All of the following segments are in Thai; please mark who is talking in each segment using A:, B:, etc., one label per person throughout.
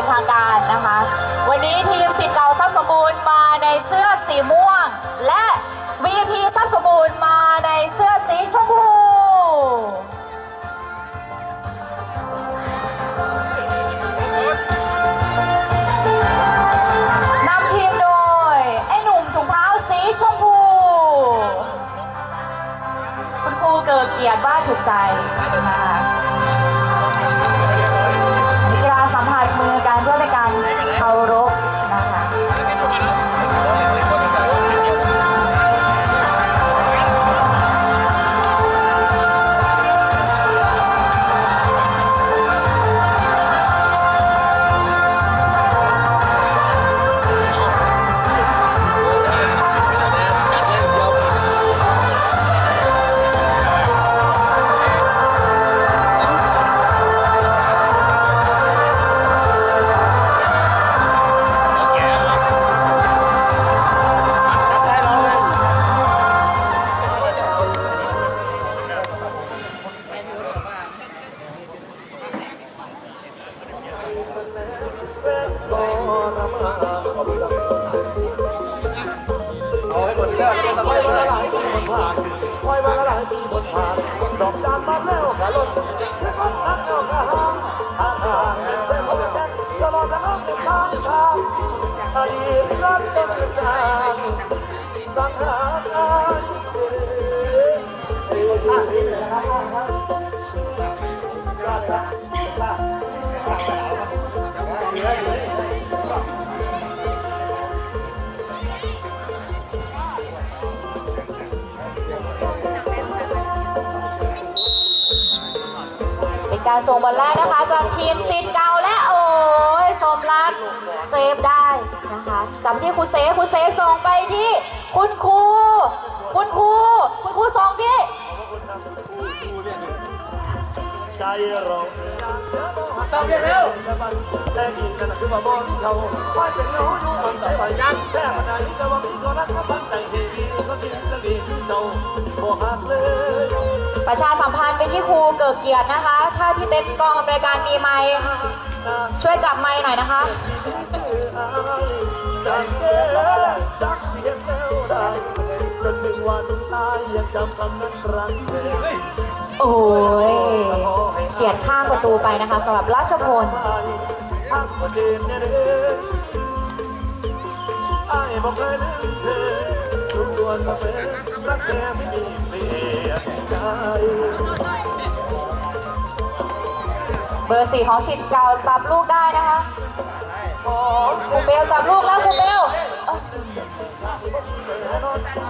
A: เป็นทางการนะคะ วันนี้ทีมสิทธิ์เก่าทรัพย์สมบูรณ์มาในเสื้อสีม่วง และ VIP ทรัพย์สมบูรณ์มาในเสื้อสีชมพูนำทีมโดย ไอ้หนุ่มถุงเท้าสีชมพู คุณครูเกิดเกียรติบ้าถูกใจ ผ่านค
B: อยมาหลายปีบนผ่านดอกจานมาแล้วกะลดแล้วก็นักเอากะหางห่างห่างเส้นผมแดงตลอดทางเป็นทางทางอดีตรักต้นจางสังหาร
A: การส่งบอลแรกนะคะจากทีมสิทธิ์เก่าและโอ้ยสมรักเซฟได้นะคะจำที่ครูเซฟครูเซฟส่งไปที่ คุณครู คุณครู คุณครูส่งที่
B: ใจเราต้องเร็วแต่กินกันคือว่าบอลเขาคอยเป็นเงาอยู่มันใจไปยันแค่มาไหนจะว่ามีคนรักก็พันใจเฮวีก็กิ นจะดีเจ้าบ่หักเลย
A: ประชาสัมพันธ์ไปที่ครูเกิดเกียรตินะคะ ถ้าที่เต็นท์กองอำนวยการมีไมค์ช่วยจับไมค์หน่อยนะคะ
B: จักเด้จักเสียแล้วได้จนถึงวันตายยังจำคำนั้นรักเธอ
A: โอ้ยเฉียดข้างประตูไปนะคะสำหรับราชพล
B: ทักประเด็นเนี่ยเด้อไอ้บอกเคยลืมเธอทุกตัว เสมอรักแท้ไม่มีเปลี่ยนใจ
A: เบอร์สี่ของสิทธิ์เก่าจับลูกได้นะคะ
B: ของ
A: ครูเบลจับลูกแล้วครูเบลเอ้า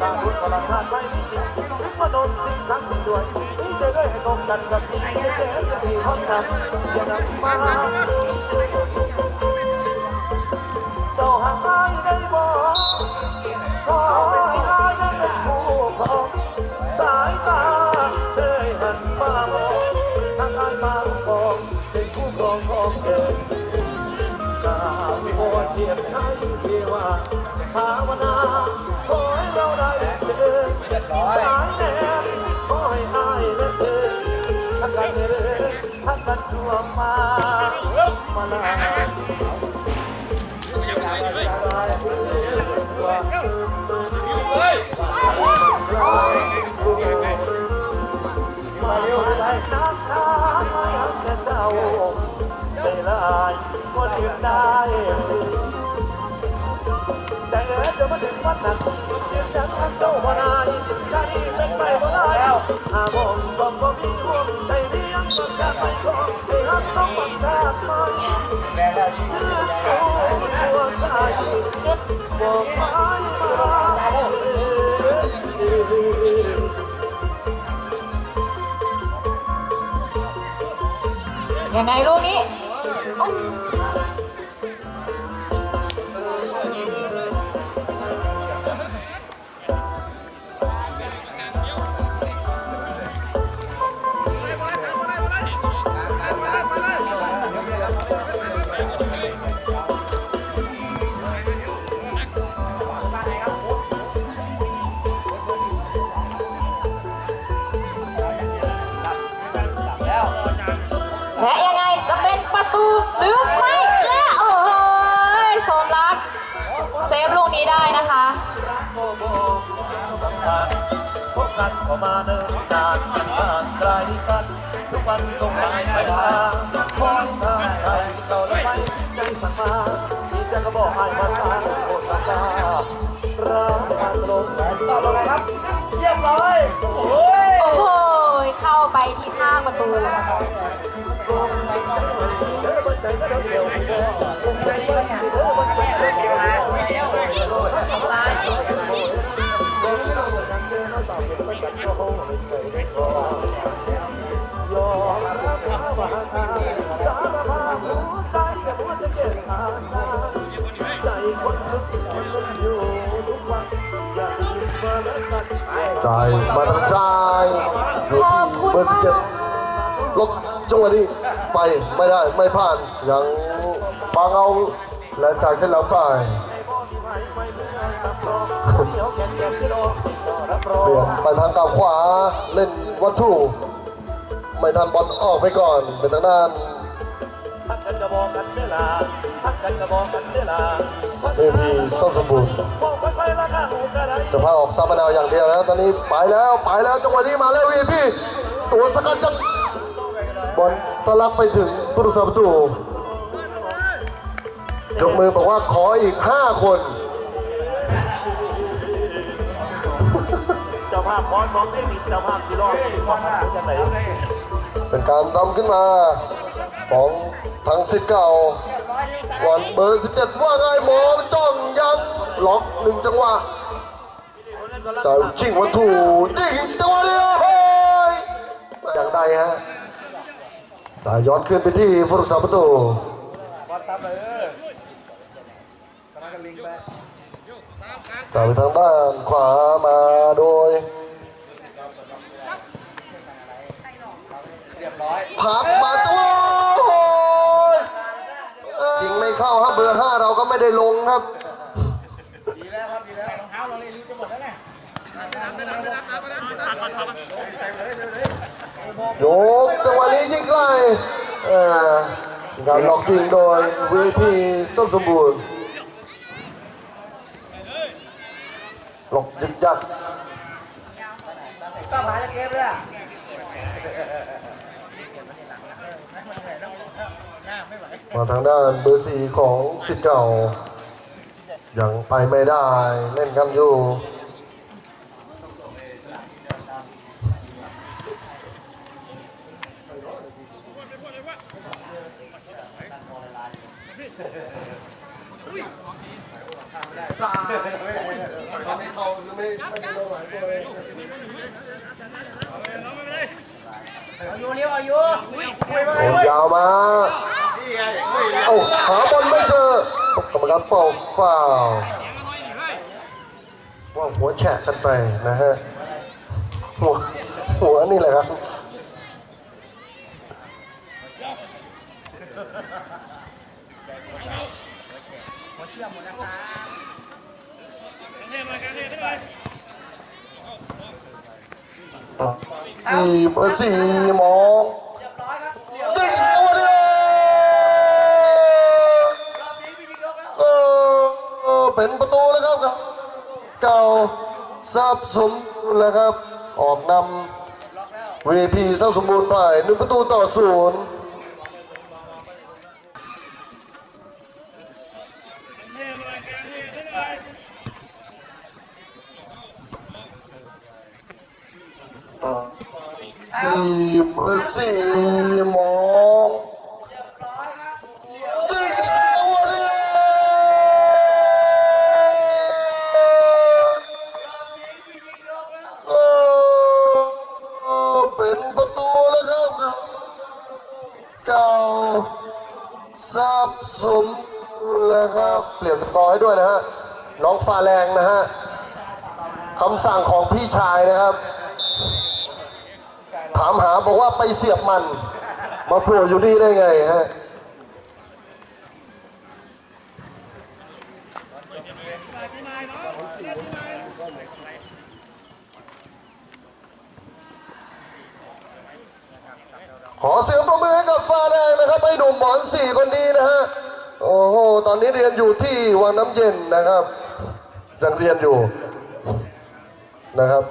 B: ต่างคนก็รักชาติไม่มีจริงถึงว่าโดนสิ่งสังสิ่งช่วยนี่จะได้ให้ตรงกันกับที่เจ๊เจ๊จะสี่ห้องจำอย่านำมา มาเร็วได้นักทาแค่เจ้าได้ลายคนอื่นได้ใจเอ๋จะมาถึงวันนั้นยืนยันทางเจ้าบ่นายชาดีเป็นไปบ่ได้หาผมสมบ่มีห่วงให้เลี้ยงต้องการไปขอให้ฮักสองบังชาติใหม่ยืดสู้หัวใจบอกไม้มา
A: ยังไงลูกนี้ สัก
B: มามีใจะก็บอกให้มาษาโคตรตารักมันลงแตอบอะไรครับ เรียบร้อยโอ้ย
A: โอ้โหเข้าไปที่ข้างประตู
B: เธอบันใจก็เดียวเดียว จ็บขาดใจคนลึกคนลึกอยู่ทุกวันอยากจะยิ้มมาแล้วกัน
C: จ่ายมาทางซ้ายอยู่
A: ขอบ
C: ที่
A: คุณ
C: เบอร์สิบ
A: มาก
C: เจ็ดล็อกจังหวะนี้ไปไม่ได้ไม่ผ่านยังบางเอาและจ่ายขึ้นหลังไปเปลี่ยนไปทางกับขวาเล่นวัตถุไม่ทันบอลออกไปก่อนเป็นทางด้าน
B: ทักกันกระบอกกันเด้อล่ะทักกันกระบอกกันเด้อล่ะ
C: เอพีส้มสมบูรณ์
B: บอกไปไปละข้างหูกระไร
C: จะพาออกซับมะนาวอย่างเดียวแล้วตอนนี้ไปแล้วไปแล้วจังหวะนี้มาแล้ววีพีตัวสกัดกันบอลตะลักไปถึงผู้รักษาประตูยกมือบอกว่าขออีก 5 คน
B: เจ้าภาพขอสองได้มีเจ้าภาพที่รอบของมันจะไหน
C: เป็นการทำขึ้นมาของทางสิทธิ์เก่า วันเบอร์ 17 ว่าไงมองจ้องยังล็อกหนึ่งจังหวะแต่ชิงวัตถุยิงจังหวะเดียวเฮ้ยอย่างใดฮะจ่ายย้อนขึ้นไปที่ผู้รักษาประตูจ่ายไปทางด้านขวามาโดยผ่านมาตัวยิงไม่ เข้าครับเบอร์ห้าเราก็ไม่ได้ลงครับโยกจังหวะนี้ยิงไกลเอ่อการล็อกยิงโดย VP ส้มสมบูรณ์ล็อกยึกยัก มาทางด้านเบอร์สี่ของสิทธิ์เก่า ยังไปไม่ได้เล่นกันอยู่ไม่เข้าคือไม่ไม่ใช่เราหลายตัวเลย
D: อยู่เลี้ยวอายุ
C: โอ้ยาวมา เอาหาบอลไม่เจอกรรมการเป่าฟาวว่าหัวแฉะกันไปนะฮะ หัวหัวนี่แหละครับอีเบอร์สี่มอง ซับสมแล้วครับ ออกนำ VP ซับสมบูรณ์ไปหนึ่งประตูต่อศูนย์ ฟาแรงนะฮะคำสั่งของพี่ชายนะครับ ถามหาบอกว่าไปเสียบมัน มาโผล่อยู่นี่ได้ไงฮะขอเสียงประมือให้กับฟ้าแรงนะครับไอ้หนูนุ่มหมอนสี่คนนี้นะฮะ โอ้โห ตอนนี้เรียนอยู่ที่วังน้ำเย็นนะครับ ยังเรียนอยู่นะครับ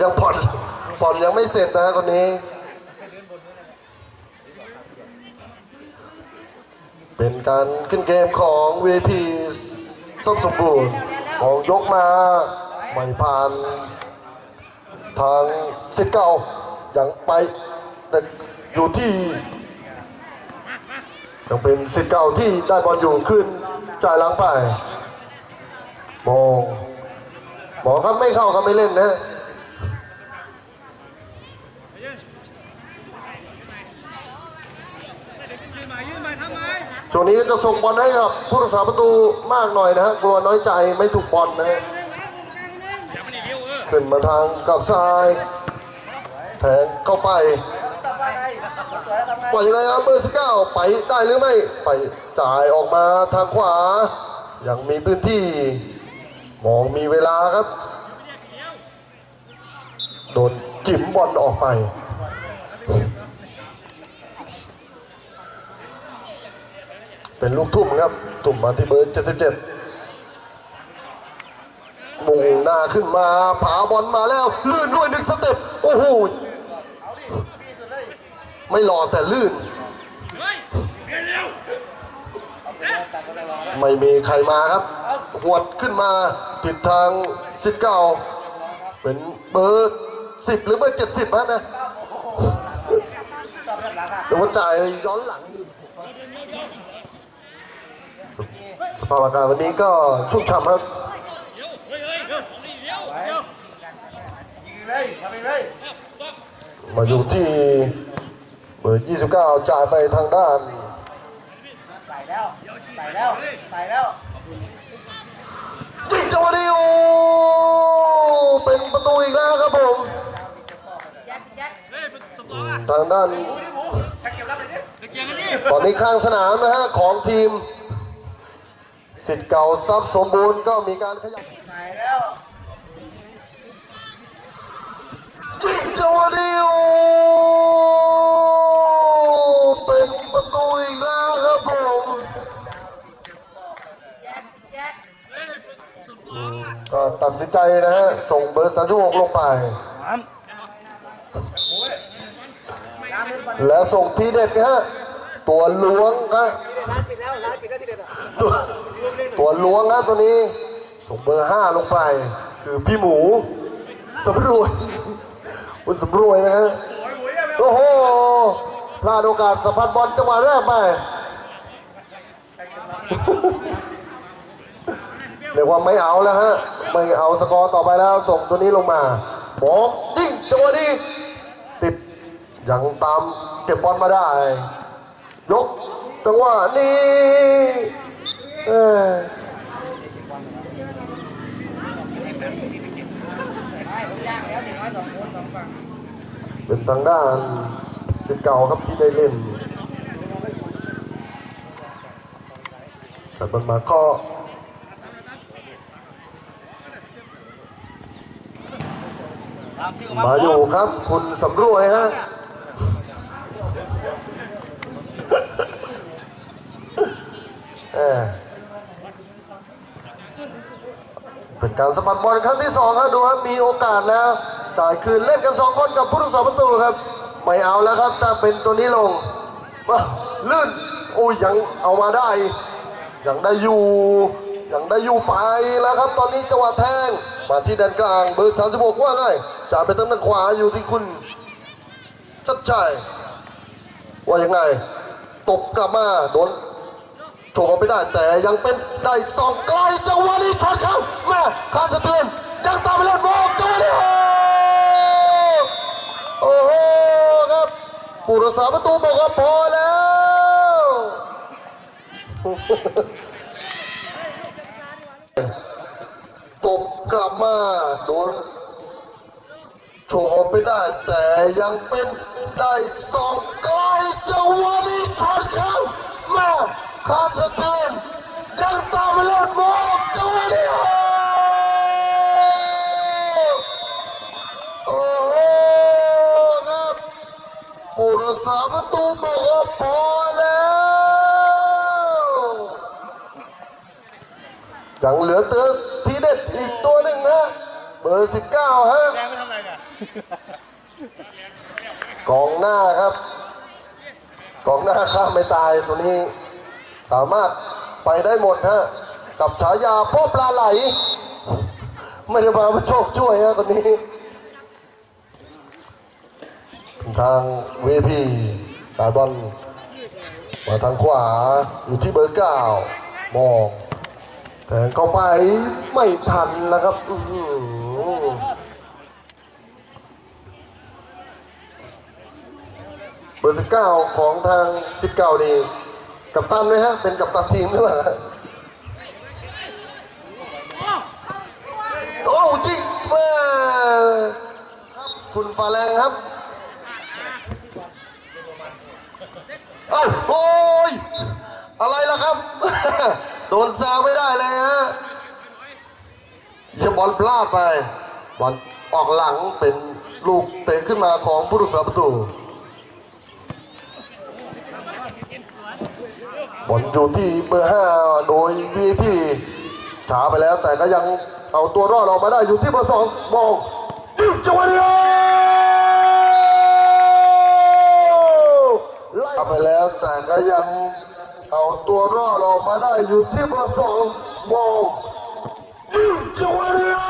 C: ยังผ่อนผ่อนยังไม่เสร็จนะคนนี้ เป็นการขึ้นเกมของ VP ส้มสมบูรณ์ของยกมาไม่ผ่าน ทางสิทธิ์เก่ายังไปแต่อยู่ที่ ยังเป็นสิทธิ์เก่าที่ได้บอลอยู่ขึ้นจ่ายหลังไปมองมองครับไม่เข้าครับไม่เล่นนะช่วงนี้จะส่งบอลให้กับผู้รักษาประตูมากหน่อยนะฮะกลัวน้อยใจไม่ถูกบอลนะฮะขึ้นมาทางกับซ้าย แทงเข้าไป ปล่อยยังไงครับเบอร์สิบเก้าไปได้หรือไม่ ไปจ่ายออกมาทางขวา ยังมีพื้นที่ มองมีเวลาครับ โดนจิ้มบอลออกไปเป็นลูกทุ่มครับ ทุ่มมาที่เบอร์77มุ่งหน้าขึ้นมาผาบอลมาแล้ว ลื่นด้วยหนึ่งสเต็ป โอ้โห ไม่หล่อแต่ลื่น ไม่มีใครมาครับ หวดขึ้นมาติดทางสิบเก้าเป็นเบอร์สิบหรือเบอร์เจ็ดสิบฮะนะเดี๋ยวว่าจ่ายย้อนหลังสสภาพอากาศวันนี้ก็ชุ่มฉ่ำครับมาอยู่ที่ เบอร์29 จ่ายไปทางด้าน
D: ใส่แล้วใส่แล้วใส่แล้ว
C: จิงจังหวะนี้โอ้เป็นประตูอีกแล้วครับผมทางด้านตอนนี้ข้างสนามนะฮะของทีมสิทธิ์เก่าทรัพย์สมบูรณ์ก็มีการขยับ
D: ใส่แล้ว
C: จิงจังหวะนี้โอ้ เป็นประตูอีกแล้วครับผมอืมก็ตัดสินใจนะฮะ ส่งเบอร์36ลงไป และส่งทีเด็ดนะฮะ ตัวล้วงครับ
D: ร้านปิดแล้วร้านปิดแล้วที่เด็ดอะ
C: ตัวตัวล้วงนะตัวนี้ ส่งเบอร์ห้าลงไป คือพี่หมูสำรวยคุณสำรวยนะฮะ โอ้โห พลาดโอกาสสัมผัสบอลจังหวะแรกไปเรียกว่าไม่เอาแล้วฮะ ไม่เอาสกอร์ต่อไปแล้วส่งตัวนี้ลงมาบอลดิ้งจังหวะนี้ติดยังตามเก็บบอลมาได้ ยกจังหวะนี้เออเป็นทางด้าน สิทธิ์เก่าครับที่ได้เล่นจัดบอลมาก็มาอยู่ครับคุณสำรวยฮะเออเป็นการสะบัดบอลครั้งที่สองครับดูครับมีโอกาสแล้วจ่ายคืนเล่นกันสองคนกับผู้รักษาประตูครับ ไม่เอาแล้วครับ ถ้าเป็นตัวนี้ลงว้าลื่นโอ้ยยังเอามาได้ ยังได้อยู่ ยังได้อยู่ไปแล้วครับ ตอนนี้จังหวะแทงมาที่แดนกลางเบอร์36ว่าไงจ่ายไปทางด้านขวาอยู่ที่คุณชัดชัยว่ายังไงตบกลับมาโดนโฉบออกไปได้แต่ยังเป็นได้สองไกลจังหวะนี้ชนเข้ามาคานสะเทือนยังตามไปเล่นบอลจังหวะนี้โอ้โห ผู้รักษาประตูบอกว่าพอแล้ว ตบกลับมาโดนโฉบออกไปได้แต่ยังเป็นได้สองไกลจังหวะนี้ชนเข้ามาคาสเทือนยังตามไปเล่นบอลจังหวะนี้โอ้โห รักษาประตูบอกว่าพอแล้วยังเหลือเตือทีเด็ดอีกตัวหนึ่งฮะเบอร์19ฮะ
D: แดงไม่ทำอะไรเนี่ย
C: กองหน้าครับ กองหน้าข้ามไม่ตายตัวนี้ สามารถไปได้หมดฮะกับฉายาพ่อปลาไหล ไม่ได้มาโชคช่วยฮะคนนี้ ทางเวพีสายบอลมาทางขวาอยู่ที่เบอร์เก้ามองแทงเข้าไปไม่ทันแล้วครับเบอร์สิบเก้าของทางสิบเก้านี่กับตันไหมฮะ เป็นกับตันทีมหรือเปล่าโอ้จิกม่ครับคุณฟาแรงครับ เอ้าโอ้ยอะไรล่ะครับ โดนแซวไม่ได้เลยฮะอย่าบอลพลาดไป บอลออกหลังเป็นลูกเตะขึ้นมาของผู้รักษาประตู บอลอยู่ที่เบอร์ห้าโดยวีพีช้าไปแล้วแต่ก็ยังเอาตัวรอดออกมาได้อยู่ที่เบอร์สองมองยิงจังหวะเดียว ไล่ไปแล้ว แต่ก็ยังเอาตัวรอดออกมาได้อยู่ที่เบอร์สองมองยิงจังหวะเดียว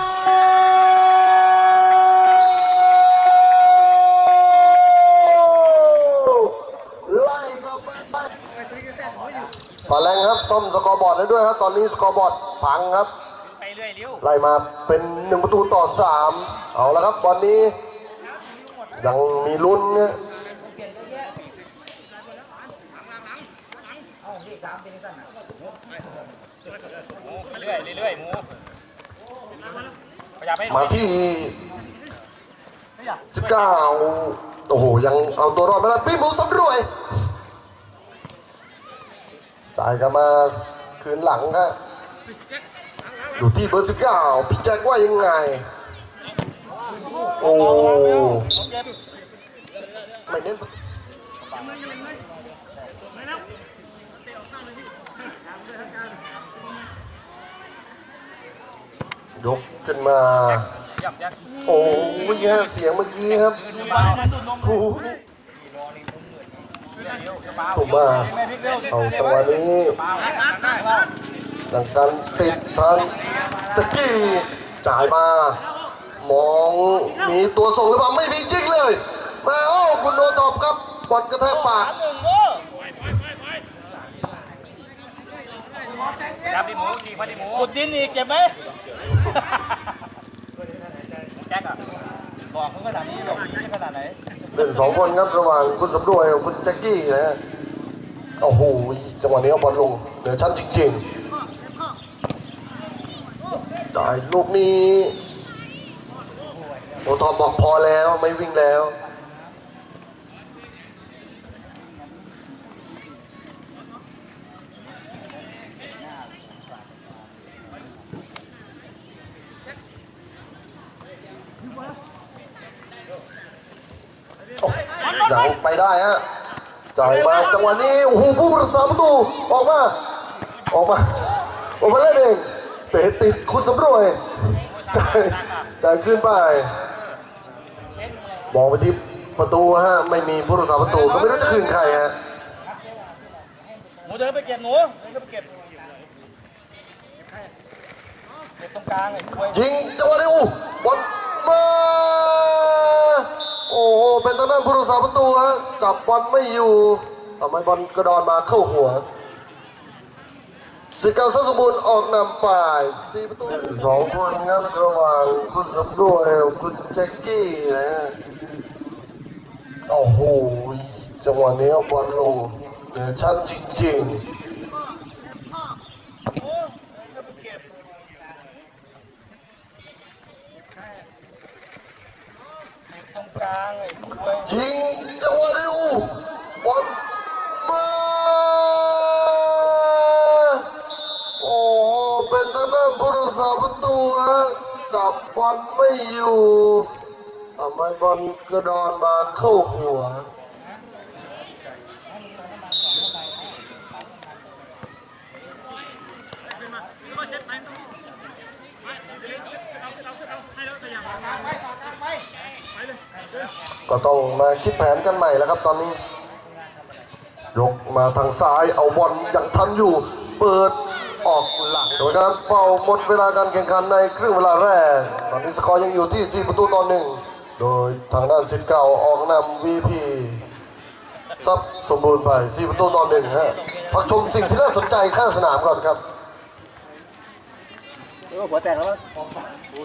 C: ไล่เข้าไปฝาแรงครับซ่อมสกอร์บอร์ดได้ด้วยครับ ตอนนี้สกอร์บอร์ดพังครับ
D: ไปเรื่อยเร็ว
C: ไล่มาเป็นหนึ่งประตูต่อสามเอาละครับบอลนี้ยังมีลุ้นเนี่ย
D: เรื่อยเรื่อยหมูพยายา มา
C: ที่สิบเก้าโอ้โห ยังเอาตัวรอดไม่ได้พี่หมูสำรวยจ่ายกันมาคืนหลังครับอยู่ที่เบอร์สิบเก้าพี่แจ็คว่ายังไง โอ้ไม่เน้น ยกขึ้นมา
D: ยับยับ
C: โอ้ยฮะเสียงเมื่อกี้ครับโอ้ยถูกมา
D: เอา
C: จังหวะนี้
D: เปล่าได้เปล่า
C: ดังการติดทันตะกี้จ่ายมา มองมีตัวส่งหรือเปล่าไม่มีจริงเลย มาโอ้คุณโนตอบครับบอลกระแทกปาก
D: สามหนึ่งโอ้ยับดิหมูจีพันดิหมูขุดดินอีกเก็บไหมแจ็คอะบอกเขาขนาดนี้บอกพี่ขนาดไหน
C: เล่นสองคนครับระหว่างคุณสำรวยกับคุณแจ็คกี้นะฮะโอ้โหจังหวะนี้เอาบอลลงเหนือชั้นจริงๆได้ลูกนี้โอทอมบอกพอแล้วไม่วิ่งแล้ว ยังไปได้ฮะจ่ายมาจังหวะนี้โอ้โหผู้รักษาประตูออกมา ออกมาออกมาเล่นเองเตะติดคุณสำรวยจ่ายจ่ายขึ้นไปมองไปที่ประตูฮะไม่มีผู้รักษาประตูก็ไม่รู้จะคืนใครฮะ
D: หมูเดินไปเก็บหนูเดินไปเก็บเก็บตรงกลางไอ้ควย
C: ยิงจังหวะนี้อู้บอลมา โอ้เป็นทางด้านผู้รักษาประตูฮะจับบอลไม่อยู่ทำไมบอลกระดอนมาเข้าหัวสิกาสมบูรณ์ออกนำไปสี่ประตูสองคนครับระหว่างคุณสำรวยกับคุณแจ็คกี้นะฮะโอ้โหจังหวะนี้เอาบอลลงเหนือชั้นจริงๆ
D: ตรงกลางไอ้ควย
C: ยิงจังหวะนี้อู้บอลมาโอ้โหเป็นทางด้านผู้รักษาประตูฮะจับบอลไม่อยู่ทำไมบอลกระดอนมาเข้าหัว ก็ต้องมาคิดแผนกันใหม่แล้วครับตอนนี้ ยกมาทางซ้ายเอาบอลยังทันอยู่ เปิดออกหลังโดยการเป่าหมดเวลาการแข่งขันในครึ่งเวลาแรก ตอนนี้สกอร์ยังอยู่ที่ 4 ประตูต่อหนึ่งโดยทางด้านสิทธิ์เก่าออกนำ VP ซับสมบูรณ์ไป 4 ประตูต่อหนึ่งฮะพักชมสิ่งที่น่าสนใจข้างสนามก่อนครับ
B: หัวแตกแล้ว